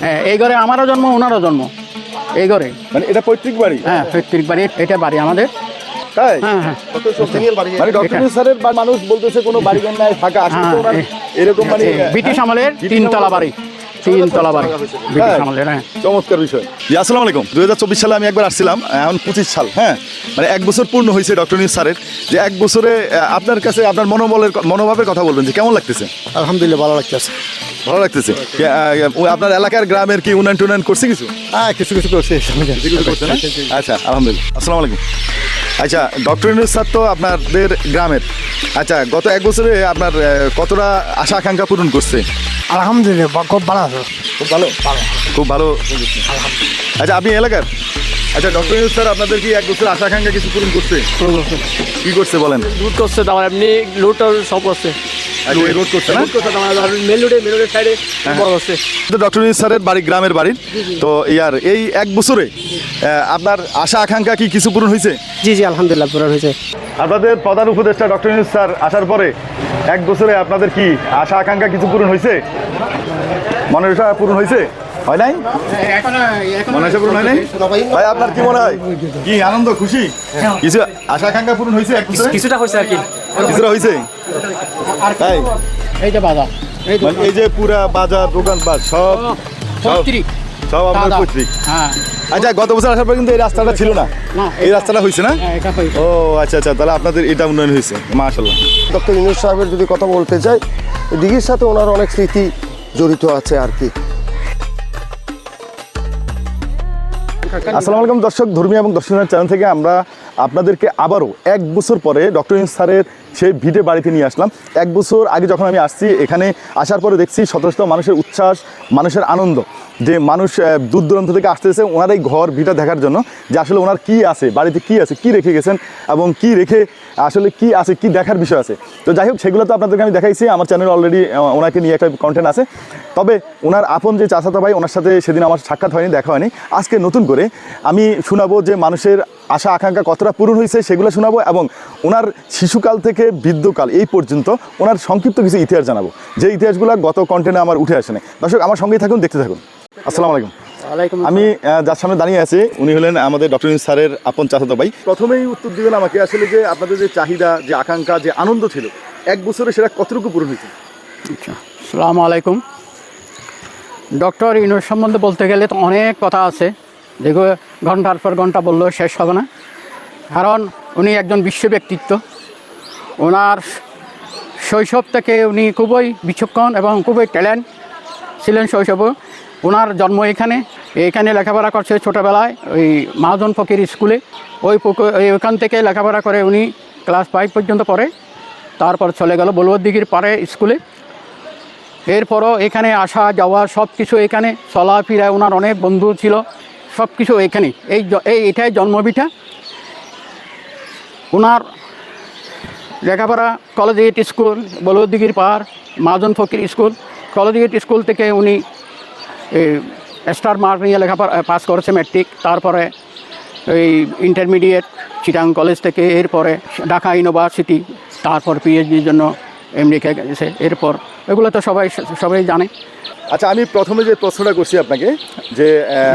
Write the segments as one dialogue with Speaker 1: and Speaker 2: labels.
Speaker 1: হ্যাঁ এই ঘরে আমারও জন্ম ওনারও জন্ম। এই ঘরে।
Speaker 2: মানে এটা পৈতৃক বাড়ি?
Speaker 1: হ্যাঁ পৈতৃক বাড়ি এটা বাড়ি আমাদের।
Speaker 2: তাই?
Speaker 1: হ্যাঁ হ্যাঁ।
Speaker 2: মানে ডক্টর স্যারের মানুষ বলতেছে কোনো বাড়ি ঘর নাই ফাঁকা আসলে তো
Speaker 1: হ্যাঁ,
Speaker 2: এরকম মানে
Speaker 1: ব্রিটিশ আমলের তিনতলা
Speaker 2: আমলের-
Speaker 1: বাড়ি। হ্যাঁ
Speaker 2: চমৎকার বিষয়। জি আসসালামু আলাইকুম। দুই হাজার চব্বিশ সালে আমি একবার আসছিলাম এখন পঁচিশ সাল হ্যাঁ। মানে এক বছর পূর্ণ হয়েছে ডক্টর নিউজ স্যারের। যে এক বছরে আপনার কাছে আপনার মনোবলের মনোভাবের কথা বলবেন যে কেমন লাগতেছে?
Speaker 3: আলহামদুলিল্লাহ ভালো লাগতেছে।
Speaker 2: ভালো লাগতেছে? কি, আহ, ও আপনার এলাকার গ্রামের কি উন্নয়ন টুন্নয়ন করছে কিছু?
Speaker 3: হ্যাঁ কিছু কিছু করছে।
Speaker 2: করছে আচ্ছা আলহামদুলিল্লাহ। আসসালামু আলাইকুম। আচ্ছা ডক্টর ইউনুস স্যার তো আপনাদের গ্রামের। আচ্ছা গত এক বছরে আপনার কতটা আশা আকাঙ্ক্ষা পূরণ করছে?
Speaker 3: আলহামদুলিল্লাহ খুব ভালো। আছে
Speaker 2: খুব ভালো? খুব ভালো? আচ্ছা আপনি এলাকার? আচ্ছা ডক্টর ইউনুস স্যার আপনাদের কি এক বছর আশা আকাঙ্ক্ষা কিছু পূরণ করছে? কি করছে বলেন?
Speaker 4: লুট করছে তারপর এমনি লুট সব করছে।
Speaker 2: আচ্ছা, রোড করছে না?
Speaker 4: লুট মেন রোডে মেন রোডের সাইডে বড় করছে
Speaker 2: ডক্টর স্যারের বাড়ি গ্রামের বাড়ির তো ইয়ার এই এক বছরে আপনার আশা আকাঙ্ক্ষা কি কিছু পূরণ হয়েছে?
Speaker 4: জি জি আলহামদুলিল্লাহ পুরো হয়েছে।
Speaker 2: আপনাদের প্রধান উপদেষ্টা ডক্টর ইউনুস স্যার আসার পরে এক বছরে আপনাদের কি আশা আকাঙ্ক্ষা কিছু পূরণ হয়েছে? মনের আশা পূরণ হয়েছে? হয় নাই? মনে আশা পূরণ হয় নাই? ভাই আপনার কি মনে হয়? কি আনন্দ খুশি? কিছু আশা আকাঙ্ক্ষা পূরণ হয়েছে এক বছরে?
Speaker 4: কিছুটা হয়েছে আর কি।
Speaker 2: কিছুটা হয়েছে? তাই
Speaker 1: এই যে বাজার এই
Speaker 2: মানে যে পুরা বাজার দোকান সব সব সব আপনার। পৈতৃক।
Speaker 1: হ্যাঁ।
Speaker 2: আচ্ছা গত বছর আসার পর কিন্তু এই রাস্তাটা ছিল না।
Speaker 1: না,
Speaker 2: এই রাস্তাটা হয়েছে না?
Speaker 1: হ্যাঁ।
Speaker 2: ও আচ্ছা আচ্ছা তাহলে আপনাদের এটা উন্নয়ন হয়েছে মাশাল্লাহ
Speaker 5: ডক্টর ইউনুস সাহেবের যদি কথা বলতে চাই দিঘির সাথে ওনার অনেক স্মৃতি জড়িত আছে আর কি।
Speaker 2: আসসালামু আলাইকুম দর্শক ধর্মীয় এবং দর্শনের চ্যানেল থেকে আমরা আপনাদেরকে আবারও এক বছর পরে ডক্টর ইউনুস স্যারের সেই ভিটে বাড়িতে নিয়ে আসলাম। এক বছর আগে যখন আমি আসছি, এখানে আসার পরে দেখছি শত শত মানুষের উচ্ছ্বাস, মানুষের আনন্দ। যে মানুষ দূর দূরান্ত থেকে আসতেছে ওনার এই ঘর, ভিটা দেখার জন্য যে আসলে ওনার কি আছে, বাড়িতে কি আছে, কি রেখে গেছেন এবং কি রেখে আসলে কি আছে, কি দেখার বিষয় আছে। তো যাই হোক, সেগুলো তো আপনাদেরকে আমি দেখাইছি। আমার চ্যানেল অলরেডি ওনাকে নিয়ে একটা কন্টেন্ট আছে। তবে ওনার আপন যে চাচাতো ভাই, ওনার সাথে সেদিন আমার সাক্ষাৎ হয়নি, দেখা হয়নি। আজকে নতুন করে আমি শোনাবো যে মানুষের আশা, আকাঙ্ক্ষা কতটা পূরণ হয়েছে, সেগুলো শোনাবো এবং ওনার শিশুকাল থেকে বৃদ্ধকাল এই পর্যন্ত ওনার সংক্ষিপ্ত কিছু ইতিহাস জানাব। যে ইতিহাসগুলো গত কন্টেন্টে আমার উঠে আসে নাই দর্শক আমার সঙ্গেই থাকুন দেখতে থাকুন। আসসালামু আলাইকুম। আমি যার সামনে দাঁড়িয়ে আছি উনি হলেন আমাদের ডক্টর স্যারের আপন চাচাতো ভাই। প্রথমেই উত্তর দিবেন আমাকে আসলে যে আপনাদের যে চাহিদা যে আকাঙ্ক্ষা যে আনন্দ ছিল এক বছরে সেটা কতটুকু পূরণ হয়েছে?
Speaker 1: আচ্ছা সালামু আলাইকুম। ডক্টর ইউনুস সম্বন্ধে বলতে গেলে তো অনেক কথা আছে। যেগুলো ঘণ্টার পর ঘণ্টা বললেও শেষ হবে না। কারণ উনি একজন বিশ্ব ব্যক্তিত্ব ওনার শৈশব থেকে উনি খুবই বিচক্ষণ এবং খুবই ট্যালেন্ট ছিলেন শৈশবে। ওনার জন্ম এখানে। এখানে লেখাপড়া করছে ছোটোবেলায় ওই মহাজন ফকির স্কুলে। ওই পুকুর, ওই ওখান থেকে লেখাপড়া করে উনি ক্লাস ফাইভ পর্যন্ত পড়ে। তারপর চলে গেল বলবদ্দিঘির পারে স্কুলে। এরপরও এখানে আসা, যাওয়া সব কিছু এখানে। চলাফেরা, ওনার অনেক বন্ধু ছিল। সব কিছু এখানে। এই এই এটাই জন্মভিটা। ওনার লেখাপড়া কলেজ গেট স্কুল বলদিগির পাহাড়, Majan Fakir school college gate school থেকে উনি স্টার মার্ক নিয়ে লেখাপড়া পাস করেছে ম্যাট্রিক তারপরে এই ইন্টারমিডিয়েট চিটাং কলেজ থেকে, এরপরে ঢাকা ইউনিভার্সিটি তারপর পিএইচডির জন্য আমেরিকা গেছে এরপর এগুলো তো সবাই সবাই জানে।
Speaker 2: আচ্ছা আমি প্রথমে যে প্রশ্নটা করছি আপনাকে যে
Speaker 1: হ্যাঁ।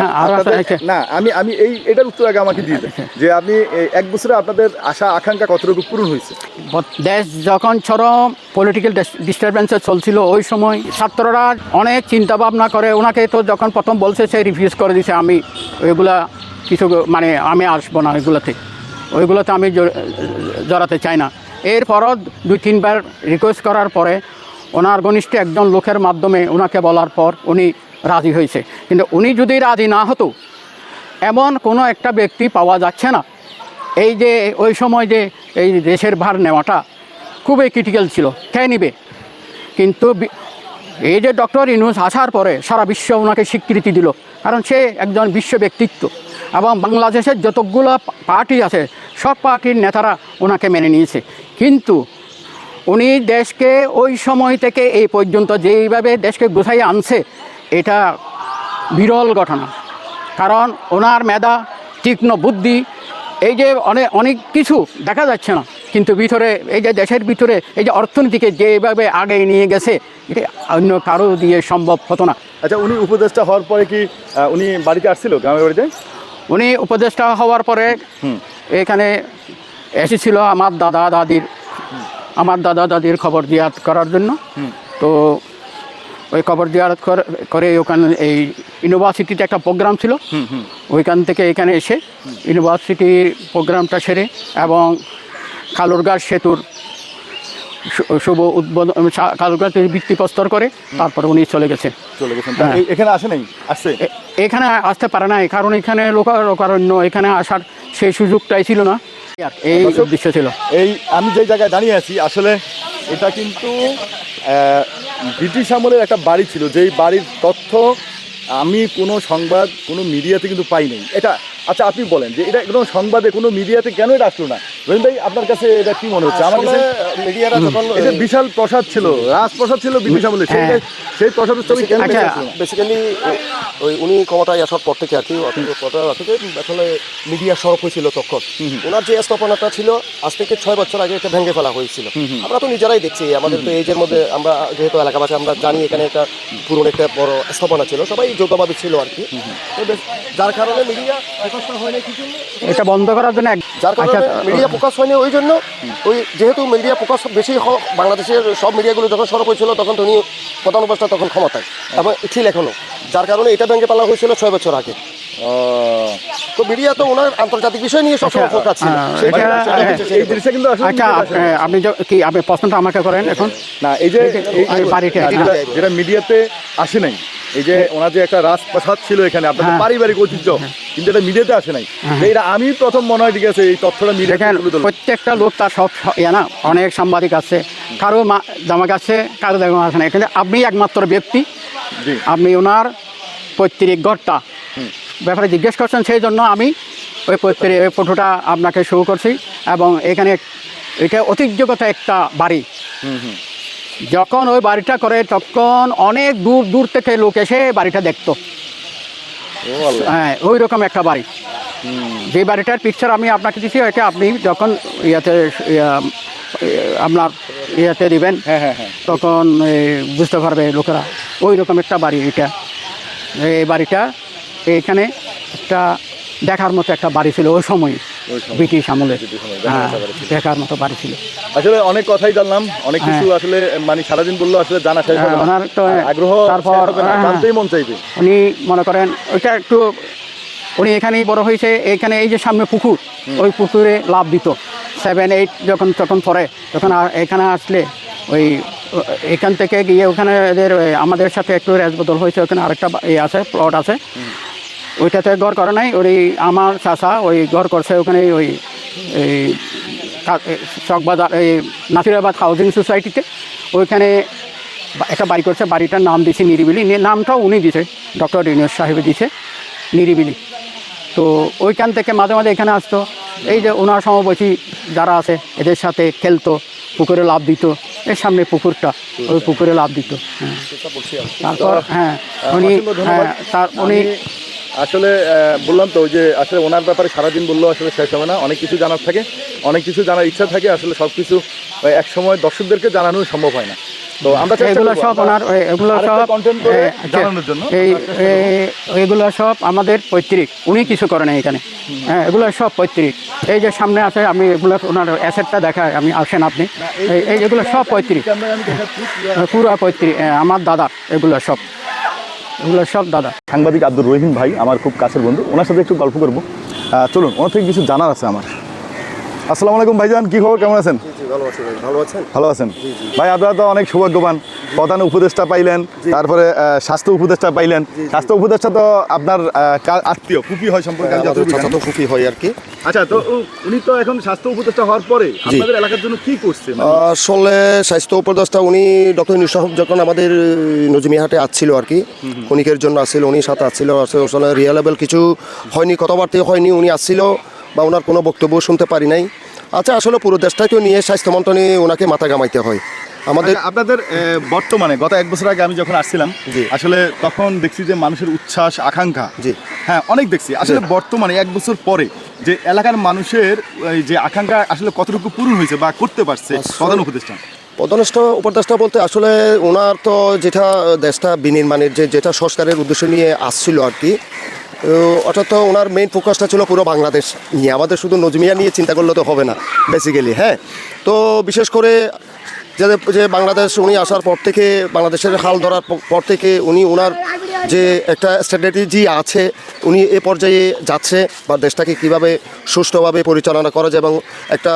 Speaker 2: না আমি আমি এই এটার উত্তর আগে আমাকে দিয়ে যে আপনি এক বছরে আপনাদের আশা আকাঙ্ক্ষা কতটুকু পূরণ হয়েছে?
Speaker 1: দেশ যখন চরম পলিটিক্যাল ডিস্টারবেন্সে চলছিল ওই সময় ছাত্ররা অনেক চিন্তা ভাবনা করে ওনাকে তো যখন প্রথম বলছে সে রিফিউজ করে দিছে আমি ওইগুলা কিছু মানে আমি আসব না ওইগুলোতে। ওইগুলোতে আমি জড়াতে চাই না। এরপরও দুই, তিনবার রিকোয়েস্ট করার পরে ওনার ঘনিষ্ঠ একজন লোকের মাধ্যমে ওনাকে বলার পর উনি রাজি হয়েছে। কিন্তু উনি যদি রাজি না হতো, এমন কোনো একটা ব্যক্তি পাওয়া যাচ্ছে না। এই যে, ওই সময় যে, এই দেশের ভার নেওয়াটা খুবই ক্রিটিক্যাল ছিল, কে নিবে? কিন্তু এই যে ডক্টর ইনুস আসার পরে সারা বিশ্ব ওনাকে স্বীকৃতি দিল, কারণ সে একজন বিশ্ব ব্যক্তিত্ব। এবং বাংলাদেশের যতগুলো পার্টি আছে, সব পার্টির নেতারা ওনাকে মেনে নিয়েছে। কিন্তু উনি দেশকে ওই সময় থেকে এই পর্যন্ত যেইভাবে দেশকে গুছাই আনছে এটা বিরল ঘটনা। কারণ ওনার মেধা তীক্ষ্ণ বুদ্ধি এই যে অনেক অনেক কিছু দেখা যাচ্ছে না। কিন্তু ভিতরে এই যে দেশের ভিতরে এই যে অর্থনীতিকে যেভাবে আগে নিয়ে গেছে এটা অন্য কারও দিয়ে সম্ভব হতো না।
Speaker 2: আচ্ছা উনি উপদেষ্টা হওয়ার পরে কি উনি বাড়িতে আসছিল গ্রামের বাড়িতে?
Speaker 1: উনি উপদেষ্টা হওয়ার পরে এখানে এসেছিল আমার দাদা দাদির আমার দাদা দাদির খবর জিয়াত করার জন্য। তো ওই খবর জিয়ারত কর- ওখানে এই ইউনিভার্সিটিতে একটা প্রোগ্রাম ছিল। ওইখান থেকে এখানে এসে ইউনিভার্সিটির প্রোগ্রামটা সেরে এবং কালুরগাঁ সেতুর শুভ উদ্বোধন কালুরগাঁ ভিত্তিপ্রস্তর করে তারপরে উনি চলে গেছে।
Speaker 2: চলে গেছেন।
Speaker 1: হ্যাঁ।
Speaker 2: এখানে আসে নাই? আসছে?
Speaker 1: এখানে আসতে পারে নাই কারণ এখানে লোকা- লোকারণ্য এখানে আসার সেই সুযোগটাই ছিল না। এই উদ্দেশ্য ছিল।
Speaker 2: এই আমি যে জায়গায় দাঁড়িয়ে আছি আসলে এটা কিন্তু আহ, ব্রিটিশ আমলের একটা বাড়ি ছিল। যেই বাড়ির তথ্য আমি কোনো সংবাদ কোনো মিডিয়াতে কিন্তু পাই নাই এটা আচ্ছা আপনি বলেন যে এটা কোনো সংবাদে কোনো মিডিয়াতে কেন এটা আসলো না? রহিম ভাই আপনার কাছে এটা কি মনে হচ্ছে? আমার কাছে
Speaker 5: মিডিয়ারা যখন
Speaker 2: এটা বিশাল প্রসাদ ছিল রাজপ্রসাদ ছিল ব্রিটিশ আমলে সেই
Speaker 1: হ্যাঁ।
Speaker 2: সেই প্রসাদের ছবি কেন
Speaker 1: আচ্ছা?
Speaker 5: বেসিক্যালি ওই উনি ক্ষমতায় আসার পর থেকে আর কি আসলে মিডিয়া সরব হয়েছিল তখন। ওনার যে স্থাপনাটা ছিল আজ থেকে ছয় বছর আগে এটা ভেঙে ফেলা হয়েছিল। আমরা তো নিজেরাই দেখছি আমাদের তো এজের মধ্যে আমরা যেহেতু এলাকাবাসী আমরা জানি এখানে একটা পুরনো একটা বড় স্থাপনা ছিল সবাই যোগ্যভাবে ছিল আর কি। যার কারণে মিডিয়া
Speaker 1: এটা বন্ধ করার জন্য
Speaker 5: যার কারণে
Speaker 1: আচ্ছা,
Speaker 5: মিডিয়া প্রকাশ হয়নি ওই জন্য। ওই যেহেতু মিডিয়া ফোকাস বেশি বাংলাদেশের সব মিডিয়াগুলো যখন সরব হয়েছিল, তখন তিনি প্রধান উপস্থা তখন ক্ষমতায়। এবং ছিল এখনও যার কারণে এটা ব্যাংকে পালা হয়েছিল ছয় বছর আগে। তো মিডিয়া তো ওনার আন্তর্জাতিক বিষয় নিয়ে সবসময়
Speaker 1: আচ্ছা,
Speaker 5: ফোকাস ছিল।
Speaker 1: হ্যাঁ,
Speaker 5: হচ্ছে
Speaker 2: এই। জিনিসটা কিন্তু
Speaker 1: আচ্ছা আপনি য- কি আপনি প্রশ্নটা আমাকে করেন এখন?
Speaker 2: না এই যে
Speaker 1: বাড়িটা,
Speaker 2: যেটা-
Speaker 5: হ্যাঁ।
Speaker 2: মিডিয়াতে আসে নাই এই যে ওনার যে একটা রাজপ্রাসাদ ছিল এখানে আপনাদের
Speaker 1: হ্যাঁ।
Speaker 2: পারিবারিক ঐতিহ্য কিন্তু এটা মিডিয়াতে আসে নাই। এটা আমি প্রথম মনে হয় ঠিক আছে এই তথ্যটা মিডিয়াতে
Speaker 1: দেখেন
Speaker 2: তুলে ধরলো।
Speaker 1: প্রত্যেকটা লোক তার সব ইয়ে না অনেক সাংবাদিক আছে। কারও মা- জামাক আছে কারও জামা আছে না। এখানে আপনি একমাত্র ব্যক্তি। আপনি ওনার পৈতৃক ঘরটা। ব্যাপারে জিজ্ঞেস করছেন সেই জন্য আমি ওই ফটোটা আপনাকে শুরু করছি এবং এখানে এটা ঐতিহ্যগত একটা বাড়ি। যখন ওই বাড়িটা করে তখন অনেক দূর দূর থেকে লোক এসে বাড়িটা দেখতো। হ্যাঁ ওই রকম একটা বাড়ি। যে বাড়িটার পিকচার আমি আপনাকে দিচ্ছি এটা আপনি যখন ইয়াতে আপনার ইয়াতে দিবেন
Speaker 2: হ্যাঁ হ্যাঁ হ্যাঁ।
Speaker 1: তখন বুঝতে পারবে লোকেরা। ওই রকম একটা বাড়ি এটা। এই বাড়িটা এইখানে একটা দেখার মতো একটা বাড়ি ছিল ওই সময় ব্রিটিশ আমলে। হ্যাঁ
Speaker 2: দেখার মতো বাড়ি ছিল। আসলে অনেক কথাই জানলাম অনেক কিছু আসলে মানে সারাদিন বলল আসলে জানা শেষ হবে
Speaker 1: হ্যাঁ, ওনার তো
Speaker 2: আগ্রহ
Speaker 1: তারপর, হ্যাঁ।
Speaker 2: জানতেই মন চাইবে।
Speaker 1: উনি মনে করেন ওইটা একটু উনি এখানেই বড় হয়েছে এখানে এই যে সামনে পুকুর ওই পুকুরে লাভ দিত। সেভেন এইট যখন তখন পরে তখন এখানে আসলে ওই এখান থেকে গিয়ে ওখানে এদের আমাদের সাথে একটু রেজবদল হয়েছে ওখানে আরেকটা ইয়ে আছে প্লট আছে। ওইটাতে ঘর করে নাই ওই আমার চাষা ওই ঘর করছে ওখানে ওই, এই চকবাজার এই নাসিরাবাদ হাউজিং সোসাইটিতে ওইখানে একটা বাড়ি করছে, বাড়িটার নাম দিয়েছে নিরিবিলি। নামটাও উনি দিছে, ডক্টর রিনিয়স সাহেব দিছে নিরিবিলি। তো ওইখান থেকে মাঝে মাঝে এখানে আসতো। এই যে ওনার সমবয়সী যারা আছে, এদের সাথে খেলতো, পুকুরে লাভ দিত। এর সামনে পুকুরটা, ওই পুকুরে লাভ দিত। হ্যাঁ। তারপর হ্যাঁ উনি হ্যাঁ তার, উনি
Speaker 2: আসলে বললাম তো ওই যে আসলে ওনার ব্যাপারে সারাদিন বলল আসলে শেষ হবে না। অনেক কিছু জানার থাকে অনেক কিছু জানার ইচ্ছা থাকে আসলে সব কিছু এক সময় দর্শকদেরকে জানানো সম্ভব হয় না। তো আমরা
Speaker 1: এগুলো সব ওনার এগুলো সব
Speaker 2: জানানোর জন্য।
Speaker 1: এই এগুলো সব আমাদের পৈতৃক উনি কিছু করে না এখানে। হ্যাঁ এগুলো সব পৈতৃক। এই যে সামনে আছে আমি এগুলো ওনার অ্যাসেটটা দেখাই আমি আসেন আপনি। এই- এগুলো সব পৈতৃক।
Speaker 2: পুরা
Speaker 1: পুরো পৈতৃক আমার দাদা এগুলো সব। এগুলো সব দাদা।
Speaker 2: সাংবাদিক আব্দুর রহিম ভাই, আমার খুব কাছের বন্ধু। ওনার সাথে একটু গল্প করব। চলুন, ওনার থেকে কিছু জানার আছে আমার। আসসালামু আলাইকুম ভাইজান, কী খবর? কেমন আছেন?
Speaker 5: ভালো আছেন
Speaker 2: ভাই আপনারা তো অনেক সৌভাগ্যবান। প্রধান উপদেষ্টা পাইলেন তারপরে স্বাস্থ্য উপদেষ্টা পাইলেন। স্বাস্থ্য উপদেষ্টা তো আপনার আত্মীয় কুপি হয় সম্পর্কে
Speaker 5: আমাদের
Speaker 2: জানি।
Speaker 5: চাচাতো ফুফি হয় আর কি।
Speaker 2: আচ্ছা তো উনি তো এখন স্বাস্থ্য উপদেষ্টা হওয়ার পরে আপনাদের এলাকার জন্য কি করছে? মানে
Speaker 5: আসলে স্বাস্থ্য উপদেষ্টা উনি ডক্টর যখন আমাদের আসছিল আর কি জন্য আসছিল উনি সাথে আসছিল আসলে রিয়েলেবল কিছু হয়নি কথাবার্তা হয়নি উনি আসছিল বা ওনার কোনো বক্তব্য শুনতে পারি নাই। আচ্ছা আসলে পুরো দেশটাকে নিয়ে স্বাস্থ্য মন্ত্রণে ওনাকে মাথা গামাইতে হয়। আমাদের
Speaker 2: আচ্ছা, আপনাদের বর্তমানে গত এক বছর আগে আমি যখন আসছিলাম। আসলে তখন দেখছি যে মানুষের উচ্ছ্বাস আকাঙ্ক্ষা।
Speaker 5: জি।
Speaker 2: হ্যাঁ অনেক দেখছি। আসলে বর্তমানে এক বছর পরে যে এলাকার মানুষের এই যে আকাঙ্ক্ষা আসলে কতটুকু পূরণ হয়েছে বা করতে পারছে প্রধান উপদেষ্টা?
Speaker 5: উপদেষ্টা উপদেষ্টা বলতে আসলে ওনার তো যেটা দেশটা বিনির্মাণের যে যেটা সংস্কারের উদ্দেশ্য নিয়ে আসছিল আর কি অর্থাৎ ওনার মেইন ফোকাসটা ছিল পুরো বাংলাদেশ নিয়ে। আমাদের শুধু নজমিয়া নিয়ে চিন্তা করলে তো হবে না বেসিক্যালি হ্যাঁ? তো বিশেষ করে যে যে বাংলাদেশ উনি আসার পর থেকে, বাংলাদেশের হাল ধরার পর থেকে উনি ওনার যে একটা স্ট্র্যাটেজি আছে, উনি এ পর্যায়ে যাচ্ছে বা দেশটাকে কীভাবে সুষ্ঠুভাবে পরিচালনা করা যায় এবং একটা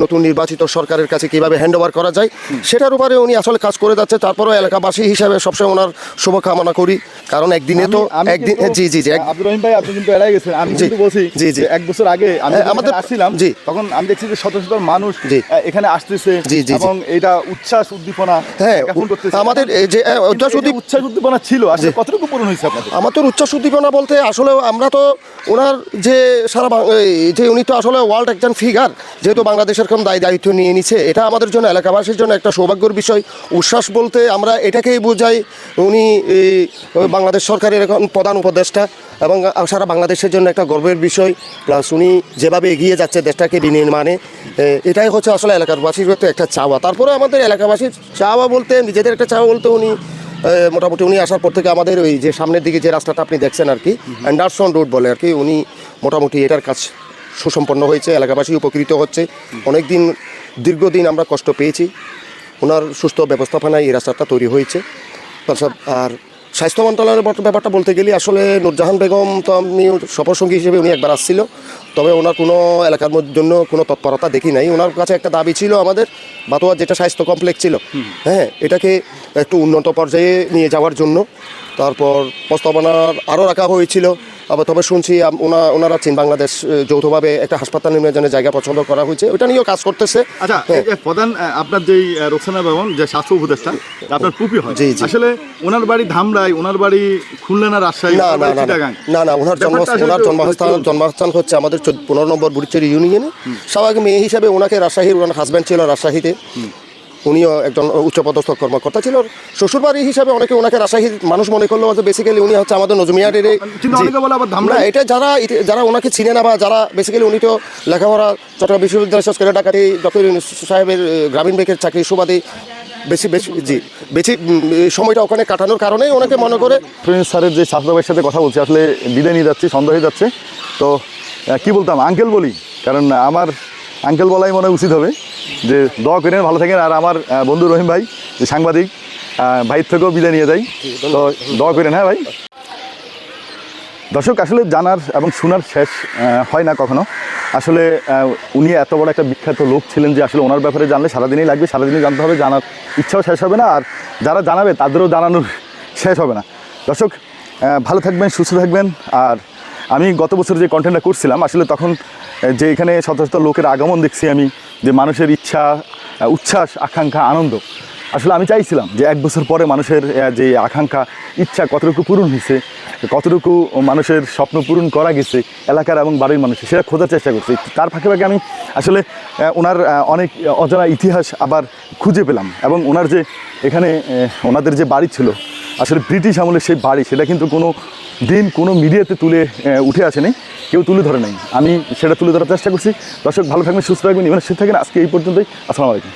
Speaker 5: নতুন নির্বাচিত সরকারের কাছে কীভাবে হ্যান্ড ওভার করা যায় সেটার উপরে উনি আসলে কাজ করে যাচ্ছে। তারপরেও এলাকাবাসী হিসাবে সবসময় ওনার শুভকামনা করি। কারণ একদিনে তো একদিন জি জি জি
Speaker 2: আব্দুর রহিম ভাই আপনি কিন্তু এড়াই গেছেন। আমি কিন্তু বলছি
Speaker 5: জি, জি।
Speaker 2: এক বছর আগে আমি
Speaker 5: হ্যাঁ, আমাদের-
Speaker 2: আসছিলাম
Speaker 5: জি।
Speaker 2: তখন আমি দেখছি যে শত শত মানুষ এখানে আসতেছে
Speaker 5: জি, জি।
Speaker 2: এবং এটা উচ্ছ্বাস উদ্দীপনা
Speaker 5: হ্যাঁ আমাদের এই যে
Speaker 2: কিন্তু
Speaker 5: উচ্ছ্বাস
Speaker 2: উচ্ছ্বাস উদ্দীপনা ছিল। আসলে কতটুকু পূরণ হয়েছে আপনাদের?
Speaker 5: আমাদের উচ্ছ্বাস উদ্দীপনা বলতে আসলে আমরা তো ওনার যে সারা যে উনি তো আসলে ওয়ার্ল্ড একজন ফিগার যেহেতু বাংলাদেশের কম দায় দায়িত্ব নিয়ে নিছে। এটা আমাদের জন্য এলাকাবাসীর জন্য একটা সৌভাগ্যের বিষয়। উচ্ছ্বাস বলতে আমরা এটাকেই বোঝাই উনি এই, বাংলাদেশ সরকারের এখন প্রধান উপদেষ্টা এবং সারা বাংলাদেশের জন্য একটা গর্বের বিষয়। প্লাস উনি যেভাবে এগিয়ে যাচ্ছে দেশটাকে বিনির্মাণে এটাই হচ্ছে আসলে এলাকাবাসীর একটা চাওয়া। তারপরে আমাদের এলাকাবাসীর চাওয়া বলতে নিজেদের একটা চাওয়া বলতে উনি মোটামুটি উনি আসার পর থেকে আমাদের ওই যে সামনের দিকে যে রাস্তাটা আপনি দেখছেন আর কি অ্যান্ডারসন রোড বলে আর কি উনি মোটামুটি এটার কাজ সুসম্পন্ন হয়েছে, এলাকাবাসী উপকৃত হচ্ছে। অনেক দিন দীর্ঘদিন আমরা কষ্ট পেয়েছি। ওনার সুস্থ ব্যবস্থাপনায় এই রাস্তাটা তৈরি হয়েছে। আর স্বাস্থ্য মন্ত্রণালয়ের ব্যাপারটা বলতে গেলে আসলে নুরজাহান বেগম তো আমি সফরসঙ্গী হিসেবে উনি একবার আসছিল। তবে ওনার কোনো এলাকার জন্য কোনো তৎপরতা দেখি নাই। ওনার কাছে একটা দাবি ছিল আমাদের বাতোয়া যেটা স্বাস্থ্য কমপ্লেক্স ছিল। হ্যাঁ এটাকে একটু উন্নত পর্যায়ে নিয়ে যাওয়ার জন্য। তারপর প্রস্তাবনার আরও রাখা হয়েছিল। আবার তবে শুনছি ওনা ওনারা চীন বাংলাদেশ যৌথভাবে একটা হাসপাতাল নির্মাণের জায়গা পছন্দ করা হয়েছে। ওটা নিয়েও কাজ করতেছে।
Speaker 2: আচ্ছা
Speaker 5: হ্যাঁ।
Speaker 2: প্রধান আপনার যেই রোকসানা বেগম যে স্বাস্থ্য উপদেষ্টা আপনার পুপি হয়।
Speaker 5: জি, জি।
Speaker 2: আসলে ওনার বাড়ি ধামরাই ওনার বাড়ি খুলনা না রাজশাহী
Speaker 5: না না না না। না না ওনার জন্ম ওনার জন্মস্থান জন্মস্থান হচ্ছে আমাদের চোদ্দ- পনেরো নম্বর বুড়িচেরি ইউনিয়নে স্বাভাবিক মেয়ে হিসাবে ওনাকে রাজশাহীর ওনার হাজব্যান্ড ছিল রাজশাহীতে। উনিও একজন উচ্চপদস্থ কর্মকর্তা ছিল। শ্বশুরবাড়ি হিসাবে অনেকে ওনাকে রাজশাহীর মানুষ মনে করল হয়তো বেসিক্যালি উনি হচ্ছে আমাদের
Speaker 2: আবার ধামরাই।
Speaker 5: এটা যারা যারা ওনাকে চিনে না বা যারা বেসিক্যালি উনি তো লেখাপড়া চট্টগ্রাম বিশ্ববিদ্যালয় শেষ করে ডাকাতি ডক্টর সাহেবের গ্রামীণ ব্যাংকের চাকরি সুবাদে বেশি বেশি জি বেশি সময়টা ওখানে কাটানোর কারণেই ওনাকে মনে করে
Speaker 2: প্রিন্স স্যারের যে ছাত্রবাবের সাথে কথা বলছি আসলে বিদায় নিয়ে যাচ্ছি সন্দেহ হয়ে যাচ্ছে। তো কি বলতাম? আঙ্কেল বলি। কারণ আমার আঙ্কেল বলাই মনে উচিত হবে যে দোয়া করেন ভালো থাকেন। আর আমার বন্ধু রহিম ভাই যে সাংবাদিক ভাইয়ের থেকেও বিদায় নিয়ে যাই। তো দোয়া করেন হ্যাঁ ভাই? দর্শক আসলে জানার এবং শোনার শেষ হয় না কখনো। আসলে উনি এত বড় একটা বিখ্যাত লোক ছিলেন যে আসলে ওনার ব্যাপারে জানলে সারাদিনই লাগবে সারাদিনই জানতে হবে জানার ইচ্ছাও শেষ হবে না। আর যারা জানাবে তাদেরও জানানোর শেষ হবে না। দর্শক ভালো থাকবেন সুস্থ থাকবেন। আর আমি গত বছর যে কন্টেন্টটা করছিলাম, আসলে তখন যে এখানে শত শত লোকের আগমন দেখছি আমি, যে মানুষের ইচ্ছা উচ্ছ্বাস, আকাঙ্ক্ষা, আনন্দ, আসলে আমি চাইছিলাম যে এক বছর পরে মানুষের যে আকাঙ্ক্ষা, ইচ্ছা কতটুকু পূরণ হয়েছে, কতটুকু মানুষের স্বপ্ন পূরণ করা গেছে, এলাকার এবং বাড়ির মানুষের, সেটা খোঁজার চেষ্টা করছি। তার ফাঁকে ফাঁকে আমি আসলে ওনার অনেক অজানা ইতিহাস আবার খুঁজে পেলাম এবং ওনার যে এখানে ওনাদের যে বাড়ি ছিল আসলে ব্রিটিশ আমলের সেই বাড়ি, সেটা কিন্তু কোনো দিন কোনো মিডিয়াতে তুলে উঠে আসেনি, কেউ তুলে ধরে নাই। আমি সেটা তুলে ধরার চেষ্টা করছি। দর্শক, ভালো থাকবেন, সুস্থ থাকবেন, এবার সুস্থ থাকেন। আজকে এই পর্যন্তই। আসসালামু আলাইকুম।